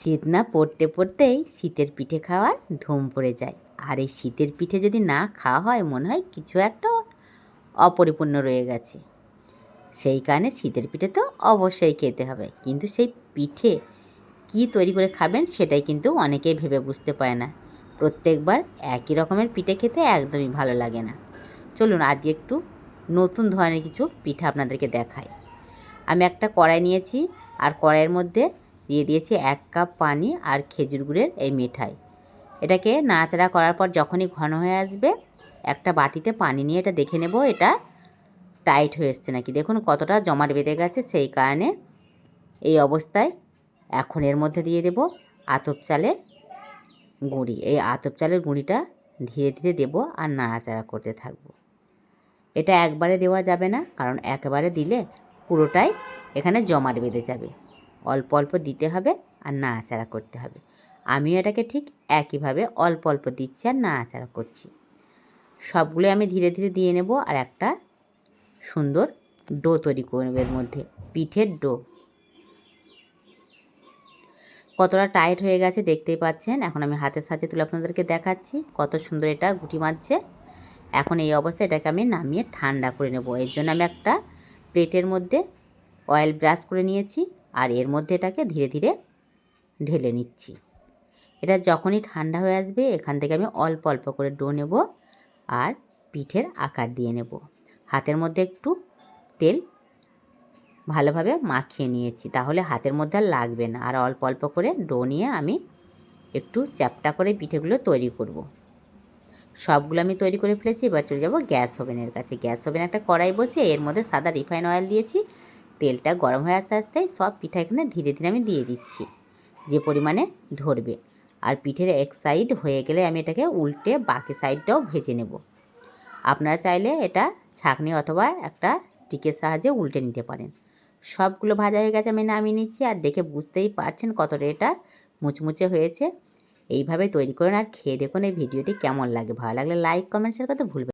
শীত না পড়তে পড়তেই শীতের পিঠে খাওয়ার ধুম পড়ে যায়। আর এই শীতের পিঠে যদি না খাওয়া হয়, মনে হয় কিছু একটা অপরিপূর্ণ রয়ে গেছে। সেই কারণে শীতের পিঠে তো অবশ্যই খেতে হবে। কিন্তু সেই পিঠে কি তৈরি করে খাবেন, সেটাই কিন্তু অনেকেই ভেবে বুঝতে পারে না। প্রত্যেকবার একই রকমের পিঠে খেতে একদমই ভালো লাগে না। চলুন, আজকে একটু নতুন ধরনের কিছু পিঠা আপনাদেরকে দেখাই। আমি একটা কড়াই নিয়েছি, আর কড়াইয়ের মধ্যে দিয়ে দিয়েছি এক কাপ পানি আর খেজুর গুড়ের এই মিঠাই। এটাকে নাড়াচাড়া করার পর যখনই ঘন হয়ে আসবে, একটা বাটিতে পানি নিয়ে এটা দেখে নেব এটা টাইট হয়ে এসছে নাকি। দেখুন কতটা জমাট বেঁধে গেছে সেই কারণে এই অবস্থায় এখন এর মধ্যে দিয়ে দেব আতপ চালের গুঁড়ি। এই আতপ চালের গুঁড়িটা ধীরে ধীরে দেব আর নাড়াচাড়া করতে থাকব। এটা একবারে দেওয়া যাবে না, কারণ একবারে দিলে পুরোটাই এখানে জমাট বেঁধে যাবে। অল্প অল্প দিতে হবে আর নাড়াচাড়া করতে হবে। আমিও এটাকে ঠিক একইভাবে অল্প অল্প দিচ্ছি আর নাড়াচাড়া করছি। সবগুলো আমি ধীরে ধীরে দিয়ে নেব আর একটা সুন্দর ডো তৈরি করব এর মধ্যে, পিঠের ডো। কতটা টাইট হয়ে গেছে দেখতেই পাচ্ছেন। এখন আমি হাতের সাহায্যে তুলে আপনাদেরকে দেখাচ্ছি কত সুন্দর এটা গুটি মারছে। এখন এই অবস্থায় এটাকে আমি নামিয়ে ঠান্ডা করে নেব। এর জন্য আমি একটা প্লেটের মধ্যে অয়েল ব্রাশ করে নিয়েছি। আর এর মধ্যে এটাকে ধীরে ধীরে ঢেলে নিচ্ছি। এটা যখনই ঠান্ডা হয়ে আসবে, এখান থেকে আমি অল্প অল্প করে ডো নেব আর পিঠের আকার দিয়ে নেব। হাতের মধ্যে একটু তেল ভালোভাবে মাখিয়ে নিয়েছি, তাহলে হাতের মধ্যে আর লাগবে না। আর অল্প অল্প করে ডো নিয়ে আমি একটু চ্যাপটা করে পিঠেগুলো তৈরি করব। সবগুলো আমি তৈরি করে ফেলেছি, এবার চলে যাব গ্যাস ওভেনের কাছে। গ্যাস ওভেন একটা কড়াই বসিয়ে এর মধ্যে সাদা রিফাইন অয়েল দিয়েছি। তেলটা গরম হয়ে আসতে আসতে সব পিঠা এখানে ধীরে ধীরে আমি দিয়ে দিচ্ছি। যে পরিমাণে ধরবে। আর পিঠের এক সাইড হয়ে গেলে আমি এটাকে উল্টে বাকি সাইডটাও ভেজে নেব। আপনারা চাইলে এটা ছাঁকনি অথবা একটা স্টিকের সাহায্যে উল্টে নিতে পারেন। সবগুলো ভাজা হয়ে গেছে, আমি নামিয়ে নিচ্ছি। আর দেখে বুঝতেই পারছেন কতটা এটা মুচমুচে হয়েছে। এইভাবে তৈরি করেন। আর খেয়ে দেখুন এই ভিডিওটি কেমন লাগে। ভালো লাগলে লাইক কমেন্ট শেয়ার করতে ভুলবেন